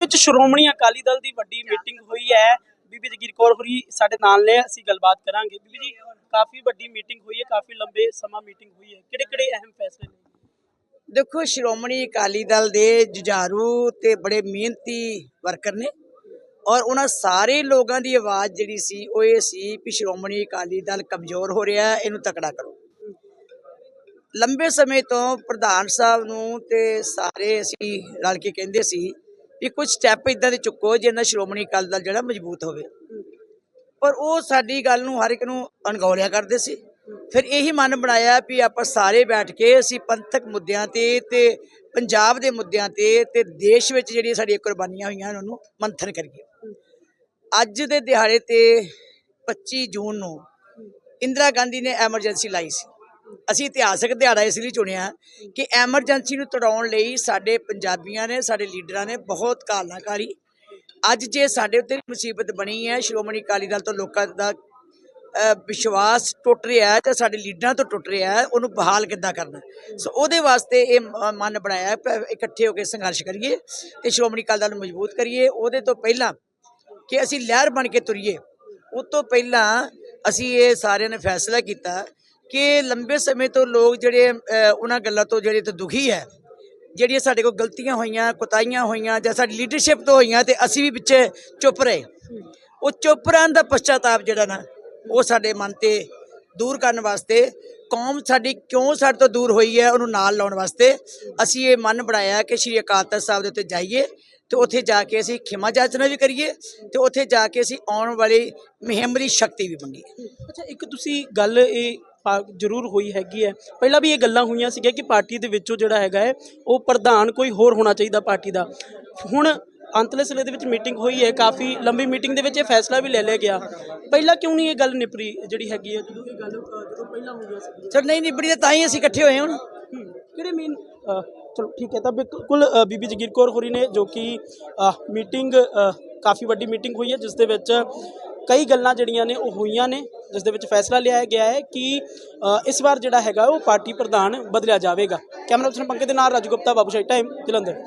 ਵਿੱਚ ਸ਼੍ਰੋਮਣੀ ਅਕਾਲੀ ਦਲ ਦੀ ਵੱਡੀ ਮੀਟਿੰਗ ਹੋਈ ਹੈ। ਬੀਬੀ ਜਗੀਰ ਕੌਰ ਹੋਰੀ ਸਾਡੇ ਨਾਲ ਨੇ, ਅਸੀਂ ਗੱਲਬਾਤ ਕਰਾਂਗੇ। ਬੀਬੀ ਜੀ, ਕਾਫੀ ਵੱਡੀ ਮੀਟਿੰਗ ਹੋਈ ਹੈ, ਕਾਫੀ ਲੰਬੇ ਸਮਾਂ ਮੀਟਿੰਗ ਹੋਈ ਹੈ। ਕਿਹੜੇ ਕਿਹੜੇ ਅਹਿਮ ਫੈਸਲੇ ਨੇ? ਦੇਖੋ, ਸ਼੍ਰੋਮਣੀ ਅਕਾਲੀ ਦਲ ਦੇ ਜੁਝਾਰੂ ਤੇ ਬੜੇ ਮਿਹਨਤੀ ਵਰਕਰ ਨੇ ਔਰ ਉਹਨਾਂ ਸਾਰੇ ਲੋਕਾਂ ਦੀ ਆਵਾਜ਼ ਜਿਹੜੀ ਸੀ, ਉਹ ਇਹ ਸੀ ਕਿ ਸ਼੍ਰੋਮਣੀ ਅਕਾਲੀ ਦਲ ਕਮਜ਼ੋਰ ਹੋ ਰਿਹਾ, ਇਹਨੂੰ ਤਕੜਾ ਕਰੋ। ਲੰਬੇ ਸਮੇਂ ਤੋਂ ਪ੍ਰਧਾਨ ਸਾਹਿਬ ਨੂੰ ਤੇ ਸਾਰੇ ਅਸੀਂ ਰਲ ਕੇ ਕਹਿੰਦੇ ਸੀ ਵੀ ਕੁਝ ਸਟੈਪ ਇਦਾਂ ਦੇ ਚੁੱਕੋ ਜਿਹਨਾਂ ਸ਼੍ਰੋਮਣੀ ਅਕਾਲੀ ਦਲ ਜਿਹੜਾ ਮਜ਼ਬੂਤ ਹੋਵੇ। ਪਰ ਉਹ ਸਾਡੀ ਗੱਲ ਨੂੰ ਹਰ ਇੱਕ ਨੂੰ ਅਣਗੌਲਿਆ ਕਰਦੇ ਸੀ। ਫਿਰ ਇਹੀ ਮਨ ਬਣਾਇਆ ਵੀ ਆਪਾਂ ਸਾਰੇ ਬੈਠ ਕੇ ਅਸੀਂ ਪੰਥਕ ਮੁੱਦਿਆਂ ਤੇ ਤੇ ਪੰਜਾਬ ਦੇ ਮੁੱਦਿਆਂ ਤੇ ਤੇ ਦੇਸ਼ ਵਿੱਚ ਜਿਹੜੀਆਂ ਸਾਡੀਆਂ ਕੁਰਬਾਨੀਆਂ ਹੋਈਆਂ ਉਹਨਾਂ ਨੂੰ ਮੰਥਨ ਕਰੀਏ। ਅੱਜ ਦੇ ਦਿਹਾੜੇ ਤੇ 25 ਜੂਨ ਨੂੰ ਇੰਦਰਾ ਗਾਂਧੀ ਨੇ ਐਮਰਜੈਂਸੀ ਲਾਈ ਸੀ। ਅਸੀਂ ਇਤਿਹਾਸਕ ਦਿਹਾੜਾ ਇਸ ਲਈ ਚੁਣਿਆ ਕਿ ਐਮਰਜੈਂਸੀ ਨੂੰ ਤੜਾਉਣ ਲਈ ਸਾਡੇ ਪੰਜਾਬੀਆਂ ਨੇ, ਸਾਡੇ ਲੀਡਰਾਂ ਨੇ ਬਹੁਤ ਕਾਲਨਾਕਾਰੀ ਅੱਜ ਜੇ ਸਾਡੇ ਉੱਤੇ ਮੁਸੀਬਤ ਬਣੀ ਹੈ, ਸ਼੍ਰੋਮਣੀ ਅਕਾਲੀ ਦਲ ਤੋਂ ਲੋਕਾਂ ਦਾ ਵਿਸ਼ਵਾਸ ਟੁੱਟ ਰਿਹਾ ਹੈ ਤੇ ਸਾਡੇ ਲੀਡਰਾਂ ਤੋਂ ਟੁੱਟ ਰਿਹਾ ਹੈ, ਉਹਨੂੰ ਬਹਾਲ ਕਿੱਦਾਂ ਕਰਨਾ? ਸੋ ਉਹਦੇ ਵਾਸਤੇ ਇਹ ਮਨ ਬਣਾਇਆ ਹੈ ਇਕੱਠੇ ਹੋ ਕੇ ਸੰਘਰਸ਼ ਕਰੀਏ ਤੇ ਸ਼੍ਰੋਮਣੀ ਅਕਾਲੀ ਦਲ ਨੂੰ ਮਜ਼ਬੂਤ ਕਰੀਏ। ਉਹਦੇ ਤੋਂ ਪਹਿਲਾਂ ਕਿ ਅਸੀਂ ਲਹਿਰ ਬਣ ਕੇ ਤੁਰੀਏ, ਉਸ ਤੋਂ ਪਹਿਲਾਂ ਅਸੀਂ ਇਹ ਸਾਰਿਆਂ ਨੇ ਫੈਸਲਾ ਕੀਤਾ ਕਿ ਲੰਬੇ ਸਮੇਂ ਤੋਂ ਲੋਕ ਜਿਹੜੇ ਉਹਨਾਂ ਗੱਲਾਂ ਤੋਂ ਜਿਹੜੇ ਤੋਂ ਦੁਖੀ ਹੈ, ਜਿਹੜੀਆਂ ਸਾਡੇ ਕੋਲ ਗਲਤੀਆਂ ਹੋਈਆਂ ਕੁਤਾਈਆਂ ਹੋਈਆਂ ਜਾਂ ਸਾਡੀ ਲੀਡਰਸ਼ਿਪ ਤੋਂ ਹੋਈਆਂ ਤੇ ਅਸੀਂ ਵੀ ਪਿੱਛੇ ਚੁੱਪ ਰਹੇ। ਉਹ ਚੁੱਪ ਰਹਿਣ ਦਾ ਪਛਤਾਤਾਪ ਜਿਹੜਾ ਨਾ, ਉਹ ਸਾਡੇ ਮਨ ਤੇ ਦੂਰ ਕਰਨ ਵਾਸਤੇ, ਕੌਮ ਸਾਡੀ ਕਿਉਂ ਸਾਡੇ ਤੋਂ ਦੂਰ ਹੋਈ ਹੈ, ਉਹਨੂੰ ਨਾਲ ਲਾਉਣ ਵਾਸਤੇ ਅਸੀਂ ਇਹ ਮਨ ਬਣਾਇਆ ਕਿ ਸ਼੍ਰੀ ਅਕਾਲ ਤਖਤ ਸਾਹਿਬ ਦੇ ਉੱਤੇ ਜਾਈਏ ਤੇ ਉੱਥੇ ਜਾ ਕੇ ਅਸੀਂ ਖਿਮਾ ਜਾਚਨਾ ਵੀ ਕਰੀਏ ਤੇ ਉੱਥੇ ਜਾ ਕੇ ਅਸੀਂ ਆਉਣ ਵਾਲੀ ਮੁਹਿੰਮ ਸ਼ਕਤੀ ਵੀ ਮੰਗੀਏ ਅੱਛਾ, ਇੱਕ ਤੁਸੀਂ ਗੱਲ ਇਹ ਜ਼ਰੂਰ ਹੋਈ ਹੈਗੀ ਹੈ। ਪਹਿਲਾਂ ਵੀ ਇਹ ਗੱਲਾਂ ਹੋਈਆਂ ਸੀਗੀਆਂ ਕਿ ਪਾਰਟੀ ਦੇ ਵਿੱਚੋਂ ਜਿਹੜਾ ਹੈਗਾ ਹੈ ਉਹ ਪ੍ਰਧਾਨ ਕੋਈ ਹੋਰ ਹੋਣਾ ਚਾਹੀਦਾ ਪਾਰਟੀ ਦਾ। ਹੁਣ ਅੰਤਲੇ ਸਿਲੇ ਦੇ ਵਿੱਚ ਮੀਟਿੰਗ ਹੋਈ ਹੈ ਕਾਫੀ ਲੰਬੀ ਮੀਟਿੰਗ ਦੇ ਵਿੱਚ ਇਹ ਫੈਸਲਾ ਵੀ ਲੈ ਲਿਆ ਗਿਆ। ਪਹਿਲਾਂ ਕਿਉਂ ਨਹੀਂ ਇਹ ਗੱਲ ਨਿਪਰੀ ਜਿਹੜੀ ਹੈਗੀ ਹੈ ਜਦੋਂ ਇਹ ਗੱਲ ਜਦੋਂ ਪਹਿਲਾਂ ਹੋਈਆਂ ਸੀ? ਸਰ ਨਹੀਂ ਨਿਬੜੀ ਤਾਂ ਹੀ ਅਸੀਂ ਇਕੱਠੇ ਹੋਏ ਹੁਣ। ਕਿਹੜੇ ਮੇਨ ਚਲੋ ਠੀਕ ਹੈ ਤਾਂ ਬਿਲਕੁਲ ਬੀਬੀ ਜਗੀਰ ਕੌਰ ਹੋਰੀ ਨੇ ਜੋ ਕਿ ਮੀਟਿੰਗ ਕਾਫੀ ਵੱਡੀ ਮੀਟਿੰਗ ਹੋਈ ਹੈ ਜਿਸ ਦੇ ਵਿੱਚ ਕਈ ਗੱਲਾਂ ਜਿਹੜੀਆਂ ਨੇ ਉਹ ਹੋਈਆਂ ਨੇ। ਜਿਸ ਦੇ ਵਿੱਚ ਫੈਸਲਾ ਲਿਆ ਗਿਆ ਹੈ ਕਿ ਇਸ ਵਾਰ ਜਿਹੜਾ ਹੈਗਾ ਉਹ ਪਾਰਟੀ ਪ੍ਰਧਾਨ ਬਦਲਿਆ ਜਾਵੇਗਾ। ਕੈਮਰਾ ਪਰਸਨ ਪੰਕਜ ਦੇ ਨਾਲ ਰਾਜੂ ਗੁਪਤਾ, ਬਾਬੂ ਸ਼ਾਹੀ ਟਾਈਮ ਜਲੰਧਰ।